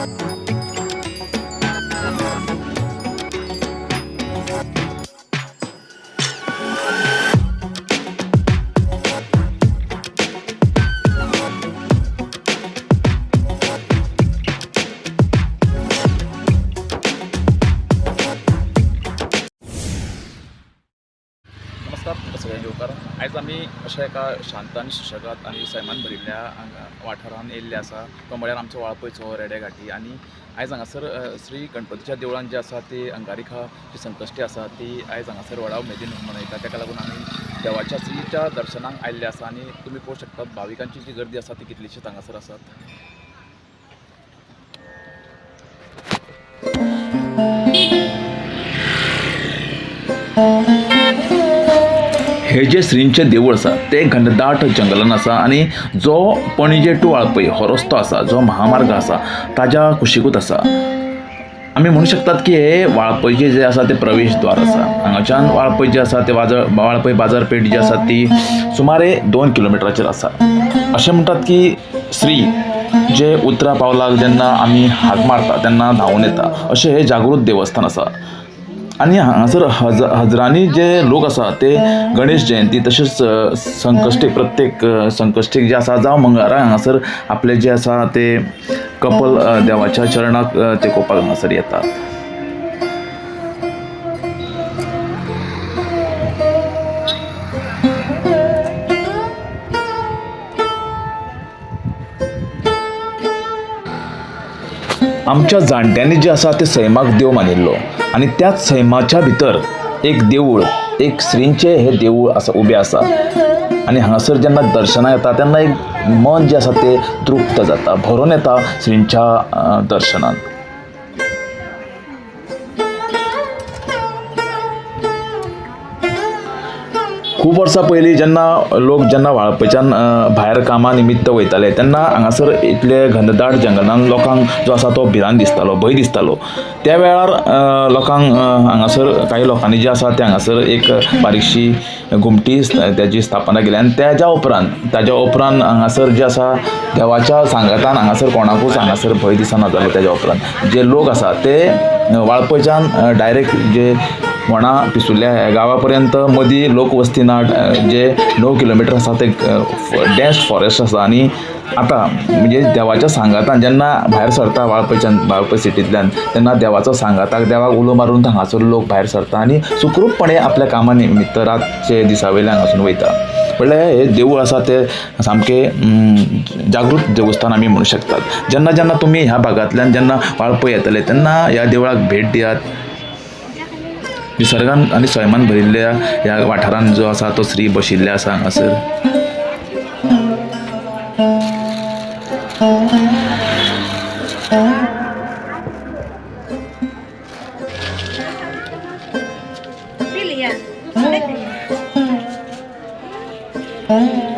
Bye. नमस्कार आयज आमी अशा एका शांत आनी सुशेगाद आनी सैमान भरिल्ल्या हांगा वाठारान येयल्ले आसा. तो म्हळ्यार आमचो वाळपयचो रेडे घाटी. आनी आयज हांगासर श्री गणपतीच्या देवळान जे आसा ती अंगारिका जी संकश्टी आसा ती आयज हांगासर व्हडा उमेदीन मनयता ताका लागून आमी देवाच्या श्रीच्या दर्शनाक आयल्ले आसा. आनी तुमी पळोवंक शकतात भाविकांची जी गर्दी आसा ती कितलीशीच हांगासर आसात हे जे श्रींचे देवूळ आसा ते घनदाट जंगलान आसा आनी जो पणजे टू वाळपय हो रस्तो आसा जो महामार्ग आसा ताज्या कुशीकूच आसा आमी म्हणू शकतात की हे वाळपयचे जे आसा ते प्रवेशद्वार आसा हांगाच्यान वाळपय जे आसा ते वाजळ वाळपय बाजारपेठ जी आसा ती सुमारे दोन किलोमिटराचेर आसा अशें म्हणटात की श्री जे उतरा पावलाक जेन्ना आमी हाक मारता तेन्ना धांवून येता. अशें हे जागृत देवस्थान आसा आनी हांगासर हज हजरांनी जे लोक आसा ते गणेश जयंती तशेंच संकश्टीक प्रत्येक संकश्टीक जे आसा जावं मंगळारा हांगासर आपले जे आसा ते कपल देवाच्या चरणाक ते तेकोवपाक हांगासर येतात. आमच्या जाणट्यांनी जे आसा ते सैमाक देव मानिल्लो. आनी त्याच सैमाच्या भितर एक देवूळ एक श्रींचे हे देवूळ आसा उबें आसा आनी हांगासर जेन्ना दर्शना येता तेन्ना एक मन जें आसा तें तृप्त जाता. भरून येता श्रींच्या दर्शनान खूब वर्सां पयलीं जेन्ना लोक जेन्ना वाळपयच्यान भायर कामा निमित्त वयताले तेन्ना हांगासर इतले घनदाट जंगलान लोकांक जो आसा तो भिरांत दिसतालो भंय दिसतालो. त्या वेळार लोकांक हांगासर काही लोकांनी जे आसा ते हांगासर एक बारीकशी घुमटी स्त- त्याची स्थापना केली. आनी तेज्या उपरांत ताज्या उपरांत हांगासर जे आसा देवाच्या सांगातान हांगासर कोणाकूच हांगासर भंय दिसना जालो तेज्या उपरांत. जे लोक आसा ते वाळपयच्यान डायरेक्ट जे म्हणा पिसुल्ल्या ह्या गांवा पर्यंत मदीं लोकवस्ती ना जे णव किलोमिटर आसा ते डेन्स फॉरेस्ट आसा आनी आतां म्हणजे देवाच्या सांगातान जेन्ना भायर सरता वाळपयच्यान वाळपय सिटींतल्यान तेन्ना देवाचो सांगाताक देवाक उलो मारून हांगासर लोक भायर सरता आनी सुखरूपपणे आपल्या कामा निमित्त रातचे दिसा वयल्यान हांगासून वयता म्हणल्यार हे देवूळ आसा ते सामकें जागृत देवस्थान आमी म्हणूं शकतात. जेन्ना जेन्ना तुमी ह्या भागांतल्यान जेन्ना वाळपय येतले तेन्ना ह्या देवळाक भेट दियात. निसर्गान आनी सैमान भरिल्ल्या ह्या वाठारान जो आसा तो श्री बशिल्ले आसा हांगासर. Oh.